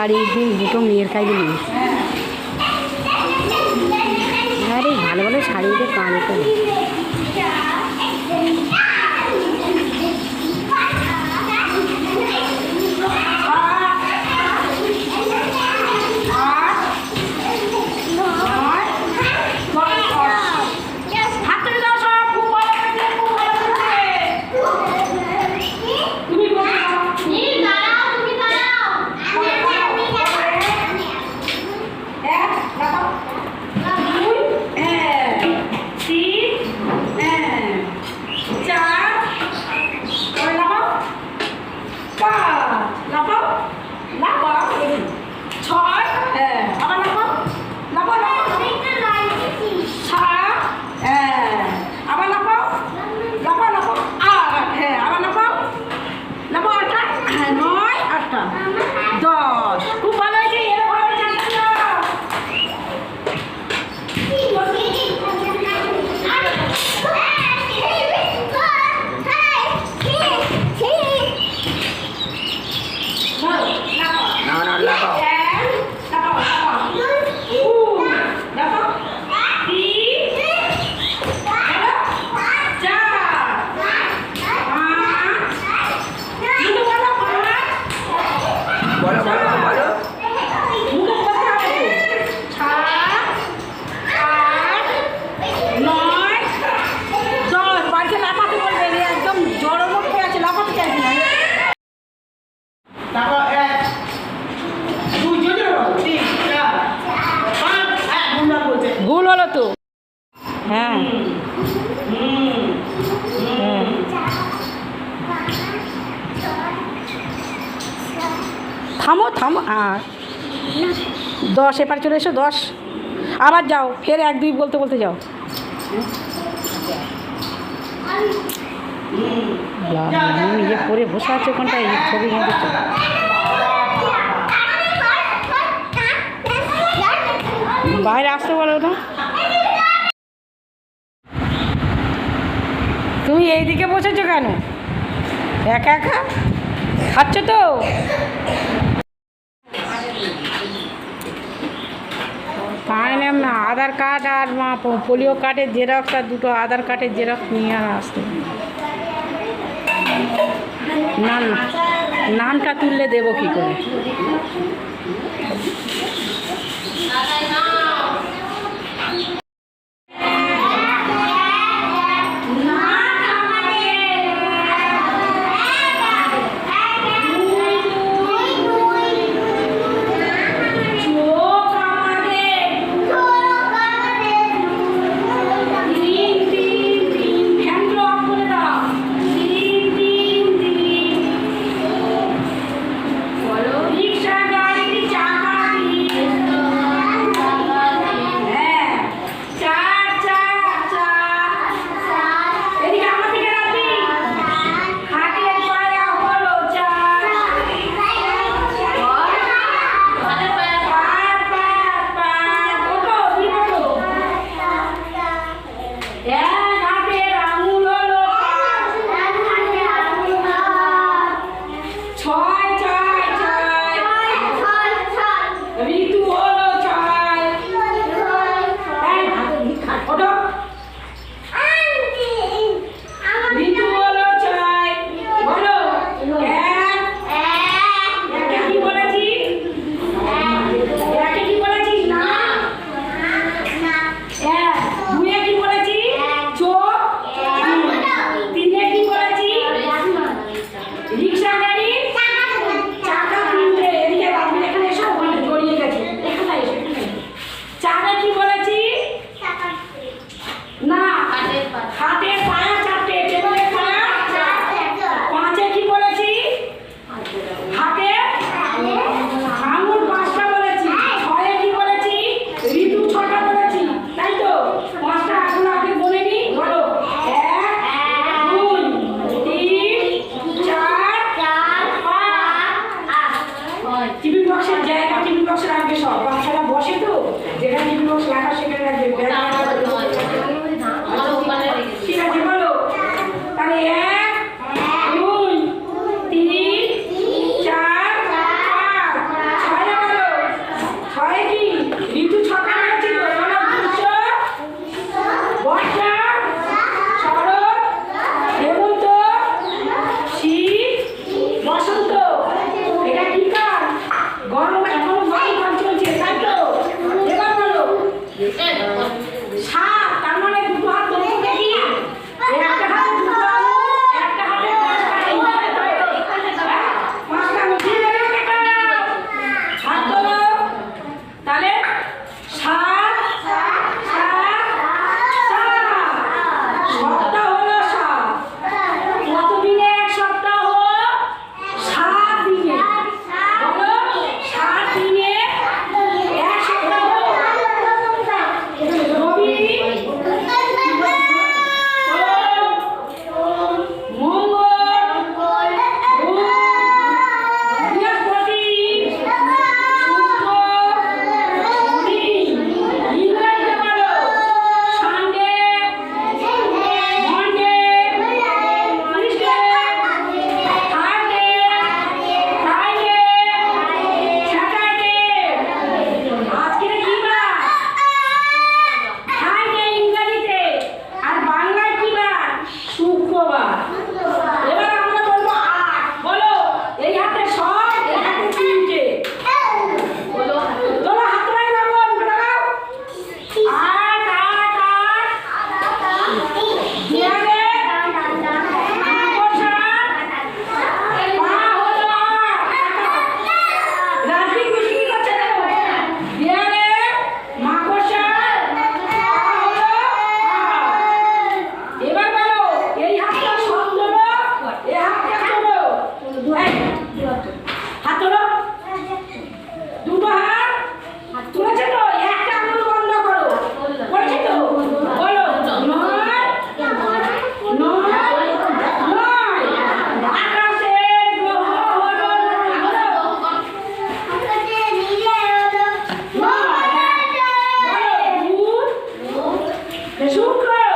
আর এই দিন দুটো মেয়ের কাজে নিয়ে। আরে ভালো ভালো শাড়ি দিয়ে কান হ্যাঁ, নয় আটটা। দশ। খুব বলো তো? হ্যাঁ। থামো থামো। আর দশ এবার চলে এসো, দশ। আবার যাও, ফের এক, দুই বলতে বলতে যাও। নিজে পরে বসে আছে ওখানটা এই ছবি মধ্যে বাইরে আসতে পারো না। তুমি এইদিকে বসেছো কেন? একা একা? খাচ্ছ তো? পাইলাম না আধার কার্ড আর পোলিও কার্ডের জেরক্স আর দুটো আধার কার্ডের জেরক্স নিয়ে আর আসতে। না নামটা তুললে দেবো কী করে? Lucas!